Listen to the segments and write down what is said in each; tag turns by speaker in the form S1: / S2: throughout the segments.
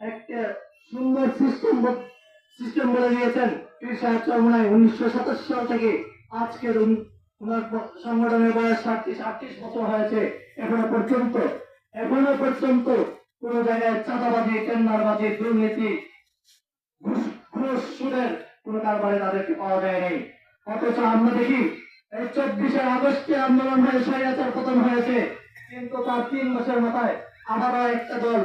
S1: একটা সুন্দর system system বলে দিয়েছেন পীর সাহেব চরমনায় উনিশশো সাতাশি সাল থেকে আজকের ব- সংগঠনের বয়স সাতত্রিশ, আটত্রিশ বছর হয়েছে এখনও পর্যন্ত। এখনও পর্যন্ত কোন জায়গায় চাঁদাবাজি, টেন্ডারবাজি, দুর্নীতি, ঘুষ ঘুষ সুদের কোন কারবারে তাদেরকে পাওয়া যায় নাই অথচ আমরা দেখি এই চব্বিশে আগস্টে আন্দোলন হয়ে স্বৈরাচার পতন হয়েছে। কিন্তু তার তিন মাসের মাথায় আবারও একটা দল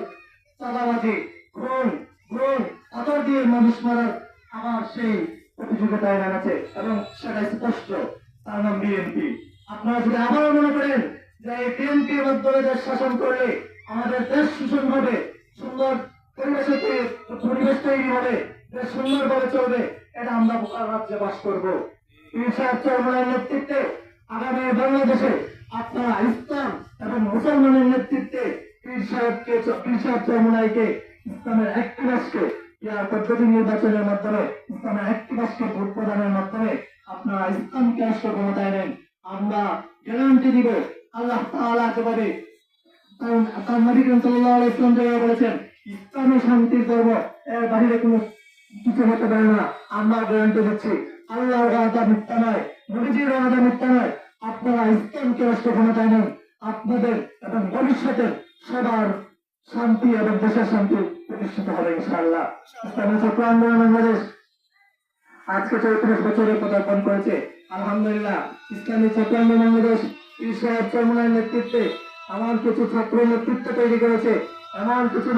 S1: চাঁদাবাজি খুন খুন পাথর দিয়ে মানুষ মারার সেই প্রতিযোগিতায় নেমেছে এবং সেটা স্পষ্ট, তার নাম বিএনপি। আপনারা যদি আবারও মনে করেন যে এই বিএনপির মাধ্যমে দেশ শাসন করলে আমাদের দেশ শোষণ হবে, সুন্দর পরিবেশে পরিবেশ তৈরি হবে, দেশ সুন্দরভাবে চলবে, এটা আমরা রাজ্যে বাস করব। ইনসাফ চরমনের নেতৃত্বে আগামী বাংলাদেশে আপনারা ইসলাম এবং মুসলমানের নেতৃত্বে পীর সাহেবকে, পীর সাহেব চরমনাইকে ইসলামের একটি রাষ্ট্রে পদ্ধতি নির্বাচনের মাধ্যমে, ইসলামের একটি রাষ্ট্রে ভোট প্রদানের মাধ্যমে আপনারা ইসলামকে রাষ্ট্র ক্ষমতায় নেন আমরা গ্যারান্টি দিব, আল্লাহ শান্তির ধর্ম, এর কোনো পারে না। আমরা আপনারা আপনাদের এবং ভবিষ্যতের সবার শান্তি এবং দেশের শান্তি প্রতিষ্ঠিত হবে, ইনশাআল্লাহ। ইসলামের ছাত্র আন্দোলন বাংলাদেশ আজকে চৌত্রিশ বছরে পদার্পণ করেছে। আলহামদুলিল্লাহ ইসলামী ছাত্র আন্দোলন বাংলাদেশ ঈশ্বর চরমনার নেতৃত্বে এমন কিছু ছাত্র নেতৃত্ব তৈরি করেছে, এমন কিছু